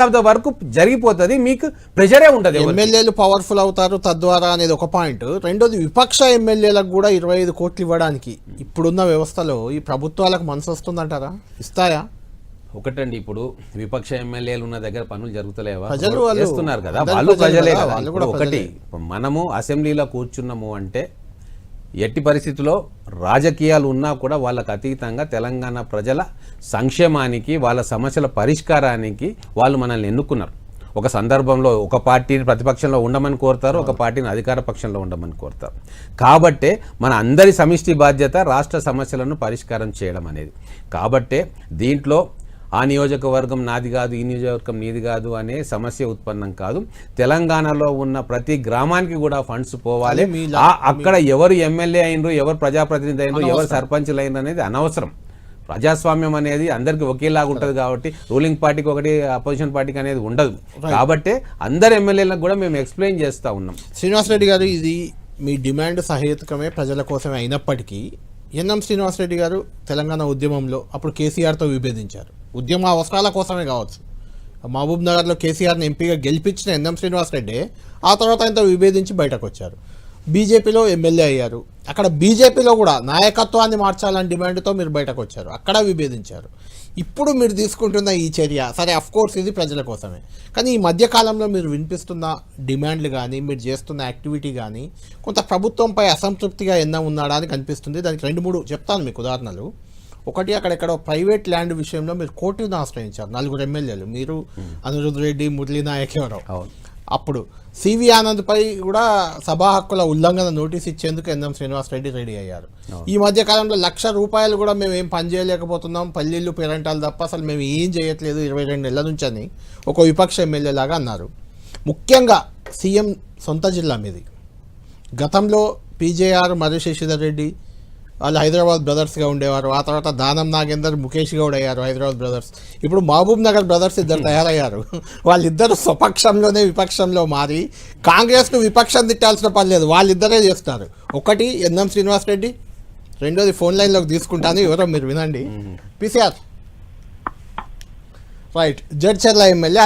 దశాబ్దం వరకు జరిగిపోతుంది మీకు ప్రెషరే ఉంటుంది. ఎమ్మెల్యేలు పవర్ఫుల్ అవుతారు తద్వారా అనేది ఒక పాయింట్. రెండోది విపక్ష ఎమ్మెల్యేలకు కూడా ఇరవై ఐదు కోట్లు ఇవ్వడానికి ఇప్పుడున్న వ్యవస్థలో ఈ ప్రభుత్వాలకు మనసు వస్తుందంటారా? ఇస్తాయా? ఒకటండి ఇప్పుడు విపక్ష ఎమ్మెల్యేలు ఉన్న దగ్గర పనులు జరుగుతలేవా? ప్రజలు వాళ్ళు వాళ్ళు- చేస్తున్నారు కదా? వాళ్ళు ప్రజలు కదా, ఒకటి మనము అసెంబ్లీలో కూర్చున్నాము అంటే ఎట్టి పరిస్థితుల్లో రాజకీయాలు ఉన్నా కూడా వాళ్ళకు అతీతంగా తెలంగాణ ప్రజల సంక్షేమానికి వాళ్ళ సమస్యల పరిష్కారానికి వాళ్ళు మనల్ని ఎన్నుకున్నారు. ఒక సందర్భంలో ఒక పార్టీని ప్రతిపక్షంలో ఉండమని కోరుతారు ఒక పార్టీని అధికార పక్షంలో ఉండమని కోరుతారు. కాబట్టే మన అందరి సమిష్టి బాధ్యత రాష్ట్ర సమస్యలను పరిష్కారం చేయడం అనేది. కాబట్టే దీంట్లో ఆ నియోజకవర్గం నాది కాదు ఈ నియోజకవర్గం నీది కాదు అనే సమస్య ఉత్పన్నం కాదు. తెలంగాణలో ఉన్న ప్రతి గ్రామానికి కూడా ఫండ్స్ పోవాలి. అక్కడ ఎవరు ఎమ్మెల్యే అయినరు ఎవరు ప్రజాప్రతినిధి అయినరు ఎవరు సర్పంచులు అయినరు అనేది అనవసరం. ప్రజాస్వామ్యం అనేది అందరికి ఒకేలాగా ఉంటుంది కాబట్టి రూలింగ్ పార్టీకి ఒకటి అపోజిషన్ పార్టీకి అనేది ఉండదు. కాబట్టి అందరు ఎమ్మెల్యేలకు కూడా మేము ఎక్స్ప్లెయిన్ చేస్తూ ఉన్నాం. శ్రీనివాసరెడ్డి గారు ఇది మీ డిమాండ్ సహేతుకమే ప్రజల కోసమే అయినప్పటికీ ఎన్ఎం శ్రీనివాసరెడ్డి గారు తెలంగాణ ఉద్యమంలో అప్పుడు కేసీఆర్తో విభేదించారు. ఉద్యమ అవసరాల కోసమే కావచ్చు. మహబూబ్ నగర్లో కేసీఆర్ని ఎంపీగా గెలిపించిన ఎన్ఎం శ్రీనివాసరెడ్డి ఆ తర్వాత ఆయనతో విభేదించి బయటకు వచ్చారు బీజేపీలో ఎమ్మెల్యే అయ్యారు. అక్కడ బీజేపీలో కూడా నాయకత్వాన్ని మార్చాలని డిమాండ్తో మీరు బయటకు వచ్చారు అక్కడ విభేదించారు. ఇప్పుడు మీరు తీసుకుంటున్న ఈ చర్య సరే అఫ్ కోర్స్ ఇది ప్రజల కోసమే. కానీ ఈ మధ్యకాలంలో మీరు వినిపిస్తున్న డిమాండ్లు కానీ మీరు చేస్తున్న యాక్టివిటీ కానీ కొంత ప్రభుత్వంపై అసంతృప్తిగా ఎన్న ఉన్నాడా అని కనిపిస్తుంది. దానికి రెండు మూడు చెప్తాను మీకు ఉదాహరణలు. ఒకటి అక్కడెక్కడ ప్రైవేట్ ల్యాండ్ విషయంలో మీరు కోర్టును ఆశ్రయించారు. నలుగురు ఎమ్మెల్యేలు. మీరు అనిరుద్ రెడ్డి మురళీ నాయక్ ఎవరో. అవును. అప్పుడు సివి ఆనంద్పై కూడా సభా హక్కుల ఉల్లంఘన నోటీస్ ఇచ్చేందుకు ఎన్ఎం శ్రీనివాస్ రెడ్డి రెడీ అయ్యారు. ఈ మధ్య కాలంలో లక్ష రూపాయలు కూడా మేము ఏం పని చేయలేకపోతున్నాం. పల్లీలు పేరెంటాలు తప్ప అసలు మేము ఏం చేయట్లేదు ఇరవై రెండు నెలల నుంచి అని ఒక విపక్ష ఎమ్మెల్యే లాగా అన్నారు. ముఖ్యంగా సీఎం సొంత జిల్లా మీది. గతంలో పీజేఆర్ మర్రి శశిధర్ రెడ్డి వాళ్ళు హైదరాబాద్ బ్రదర్స్గా ఉండేవారు. ఆ తర్వాత దానం నాగేందర్ ముఖేష్ గౌడ్ అయ్యారు హైదరాబాద్ బ్రదర్స్. ఇప్పుడు మహబూబ్ నగర్ బ్రదర్స్ ఇద్దరు తయారయ్యారు. వాళ్ళిద్దరు స్వపక్షంలోనే విపక్షంలో మారి కాంగ్రెస్ను విపక్షం తిట్టాల్సిన పని లేదు. వాళ్ళిద్దరే చేస్తారు ఒకటి ఎన్ఎం శ్రీనివాస్ రెడ్డి రెండోది ఫోన్ లైన్లోకి తీసుకుంటాను. ఎవరో మీరు వినండి. పిసిఆర్. రైట్. జడ్చర్ల ఎమ్మెల్యే